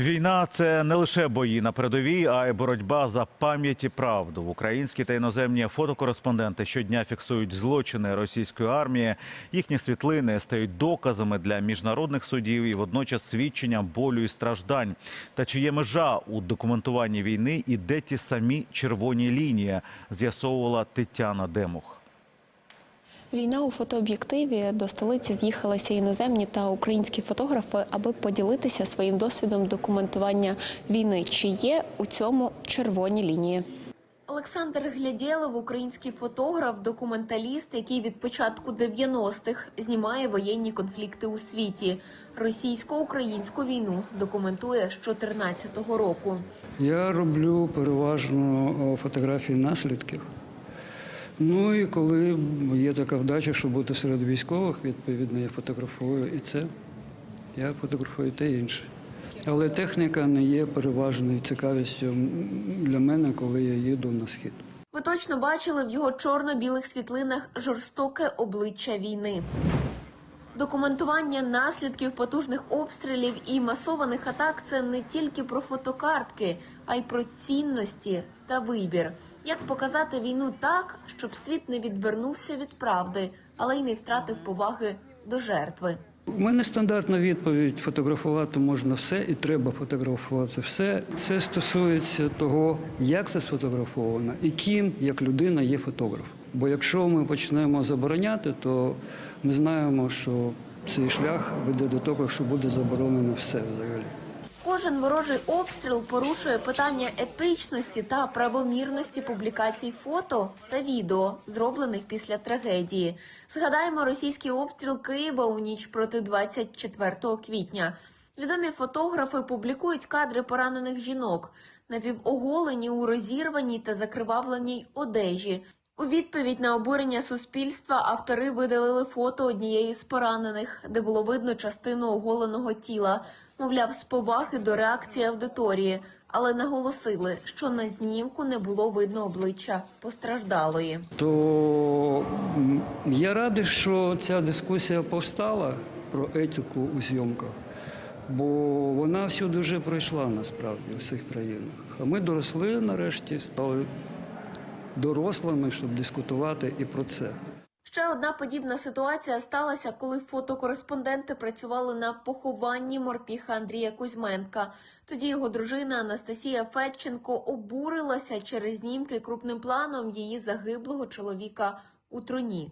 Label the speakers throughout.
Speaker 1: Війна це не лише бої на передовій, а й боротьба за пам'ять і правду. Українські та іноземні фотокореспонденти щодня фіксують злочини російської армії. Їхні світлини стають доказами для міжнародних судів і водночас свідченням болю і страждань. Та чи є межа у документуванні війни і де ті самі червоні лінії, з'ясовувала Тетяна Демух.
Speaker 2: Війна у фотооб'єктиві до столиці з'їхалися іноземні та українські фотографи, аби поділитися своїм досвідом документування війни. Чи є у цьому червоні лінії? Олександр Глядєлов – український фотограф, документаліст, який від початку 90-х знімає воєнні конфлікти у світі. Російсько-українську війну документує з 2014 року.
Speaker 3: Я роблю переважно фотографії наслідків. Ну і коли є така вдача, щоб бути серед військових, відповідно, я фотографую і це. Я фотографую те інше. Але техніка не є переважною цікавістю для мене, коли я їду на схід.
Speaker 2: Ви точно бачили в його чорно-білих світлинах жорстоке обличчя війни. Документування наслідків потужних обстрілів і масованих атак це не тільки про фотокартки, а й про цінності та вибір. Як показати війну так, щоб світ не відвернувся від правди, але й не втратив поваги до жертви.
Speaker 3: У мене стандартна відповідь: фотографувати можна все і треба фотографувати все. Це стосується того, як це сфотографовано і ким як людина є фотограф. Бо якщо ми почнемо забороняти, то ми знаємо, що цей шлях веде до того, що буде заборонено все взагалі.
Speaker 2: Кожен ворожий обстріл порушує питання етичності та правомірності публікацій фото та відео, зроблених після трагедії. Згадаємо російський обстріл Києва у ніч проти 24 квітня. Відомі фотографи публікують кадри поранених жінок, напівоголені у розірваній та закривавленій одежі. У відповідь на обурення суспільства автори видалили фото однієї з поранених, де було видно частину оголеного тіла, мовляв, з поваги до реакції аудиторії, але наголосили, що на знімку не було видно обличчя постраждалої.
Speaker 3: То я радий, що ця дискусія повстала про етику у зйомках, бо вона всюди вже пройшла насправді у всіх країнах. А ми доросли нарешті, стали дорослими, щоб дискутувати і про це.
Speaker 2: Ще одна подібна ситуація сталася, коли фотокореспонденти працювали на похованні морпіха Андрія Кузьменка. Тоді його дружина Анастасія Федченко обурилася через знімки крупним планом її загиблого чоловіка у труні.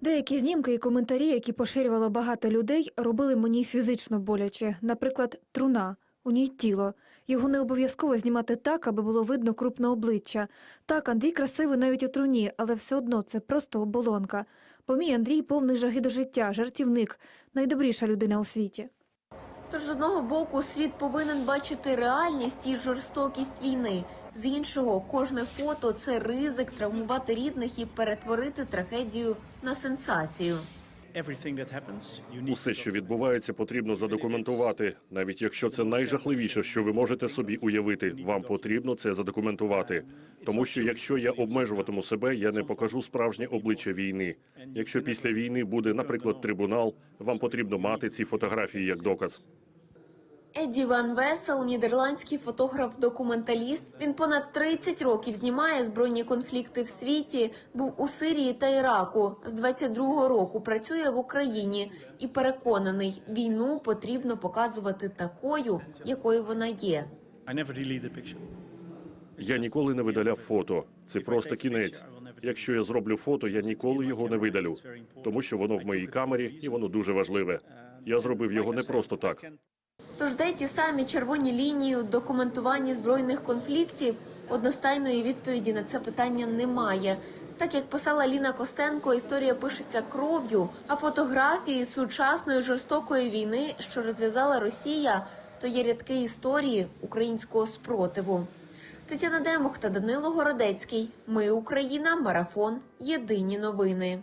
Speaker 4: Деякі знімки і коментарі, які поширювало багато людей, робили мені фізично боляче. Наприклад, труна. У ній тіло. Його не обов'язково знімати так, аби було видно крупне обличчя. Так, Андрій красивий навіть у труні, але все одно це просто оболонка. Бо мій Андрій повний жаги до життя, жартівник, найдобріша людина у світі.
Speaker 2: Тож з одного боку світ повинен бачити реальність і жорстокість війни. З іншого, кожне фото це ризик травмувати рідних і перетворити трагедію на сенсацію.
Speaker 5: Усе, що відбувається, потрібно задокументувати. Навіть якщо це найжахливіше, що ви можете собі уявити, вам потрібно це задокументувати. Тому що якщо я обмежуватиму себе, я не покажу справжнє обличчя війни. Якщо після війни буде, наприклад, трибунал, вам потрібно мати ці фотографії як доказ.
Speaker 2: Едді Ван Весел, нідерландський фотограф-документаліст. Він понад 30 років знімає збройні конфлікти в світі. Був у Сирії та Іраку. З 22-го року працює в Україні і переконаний, війну потрібно показувати такою, якою вона є.
Speaker 5: Я ніколи не видаляв фото. Це просто кінець. Якщо я зроблю фото, я ніколи його не видалю, тому що воно в моїй камері і воно дуже важливе. Я зробив його не просто так.
Speaker 2: Тож де ті самі червоні лінії у документуванні збройних конфліктів? Одностайної відповіді на це питання немає. Так як писала Ліна Костенко, історія пишеться кров'ю, а фотографії сучасної жорстокої війни, що розв'язала Росія, то є рядки історії українського спротиву. Тетяна Демух та Данило Городецький. Ми Україна. Марафон. Єдині новини.